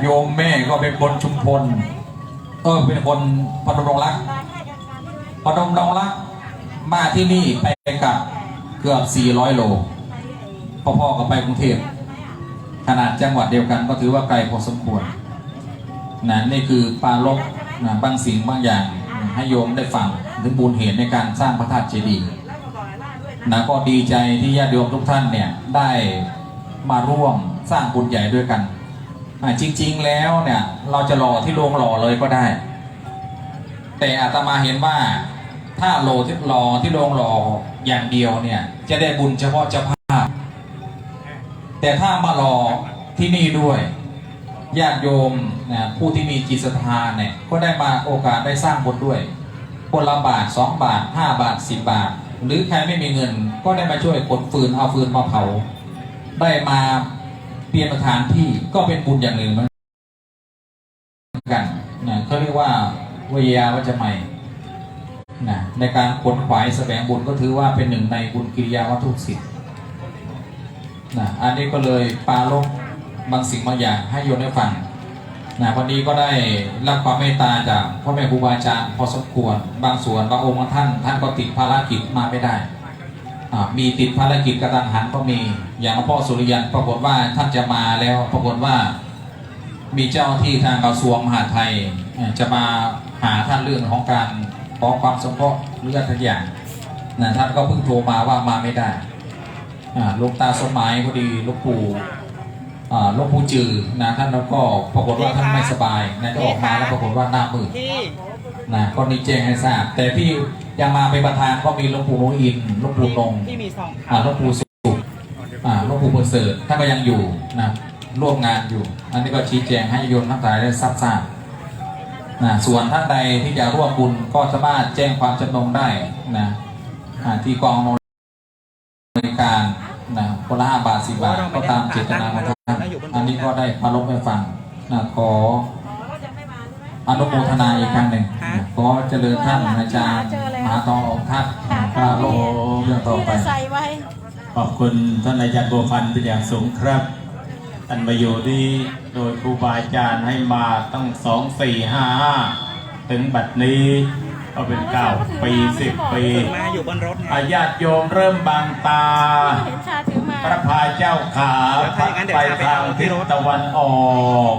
โยมแม่ก็เป็นคนชุมพล เออเป็นคนพนมดงรักพนมดงรัก มาที่นี่ไปกับเกือบ 400 โลพ่อๆก็ไปกรุงเทพขนาดจังหวัดเดียวกันก็ถือว่าไกลพอสมควรนะนี่คือปาลบนะบางสิ่งบางอย่าง ให้โยมได้ฟังถึงบุญเหตุในการสร้างพระธาตุเจดีย์นะก็ดีใจที่ญาติโยมทุกท่านเนี่ยได้มาร่วมสร้างบุญใหญ่ด้วยกัน จริง ๆ แล้วเนี่ยเราจะรอที่โรงหล่อเลยก็ได้ แต่อาตมาเห็นว่าถ้าโลที่รอที่โรงหล่ออย่างเดียวเนี่ย จะได้บุญเฉพาะเจ้าภาพ แต่ถ้ามารอที่นี่ด้วยญาติโยมนะผู้ที่มีจิตศรัทธาเนี่ยก็ได้มาโอกาสได้สร้างบุญด้วยคนละบาทสองบาทห้าบาทสิบบาท หรือใครไม่มีเงินก็ได้มาช่วยขนฟืนเอาฟืนมาเผา ได้มา เปลี่ยนสถานที่ก็เป็นบุญอย่างหนึ่งเหมือนกันนะเขาเรียกว่าวิยาวัจไมยนะในการขนขวายแสวงบุญก็ถือว่าเป็นหนึ่งในบุญกิริยาวัตถุสิทธิ์นะอันนี้ก็เลยปาลบบางสิ่งบางอย่างให้โยนให้ฟังนะวันนี้ก็ได้รับความเมตตาจากพ่อแม่ครูบาอาจารย์พอสมควร บางส่วนบางองค์บางท่านท่านก็ติดภารกิจมาไม่ได้ มีติดภารกิจกระตันหันก็มี อย่างหลวงพ่อสุริยันปรากฏว่าท่านจะมาแล้วปรากฏว่า มีเจ้าที่ทางกระทรวงมหาดไทย จะมาหาท่านเรื่องของการขอความสงเคราะห์เรื่องทุกอย่างนะท่านก็เพิ่งโทรมาว่ามาไม่ได้หลูกตาสมหมายพอดีหลูกปู่ หลวงปู่จือนะท่านแล้วก็ปรากฏว่าท่านไม่สบายนะก็ออกมาแล้วปรากฏว่าหน้ามืดที่นะก็นี่แจ้งให้ทราบ แต่ที่ยังมาเป็นประธานก็มีหลวงปู่โนอินทร์หลวงปู่นงที่มีสองอ่าหลวงปู่สุขอ่าหลวงปู่ประเสริฐท่านก็ยังอยู่นะร่วมงานอยู่ อันนี้ก็ชี้แจงให้โยมทั้งหลายได้ทราบทราบนะส่วนท่านใดที่จะร่วมบุญก็สามารถแจ้งความจำนงได้นะอ่าที่กองอำนวยการ นะคนละห้าบาทสิบาทก็ตามเจตนาของท่านอันนี้ก็ได้มาลบให้ฟังนะขออนุโมทนาอีกครั้งหนึ่งนะขอเจริญท่านอาจารย์มหาทององค์ท่านก็ลงเรื่องต่อไปใส่ไว้ขอบคุณท่านอาจารย์บัวพันธ์เป็นอย่างสูงครับท่านมาอยู่ที่โดยครูบาอาจารย์ให้มาตั้งสองสี่ห้าถึงบัดนี้ก็เป็นเก้าปีสิบปีมาอยู่บนรถไงอาญาติโยมเริ่มบางตา พระพายเจ้าขาพัดไปทางทิศตะวันออก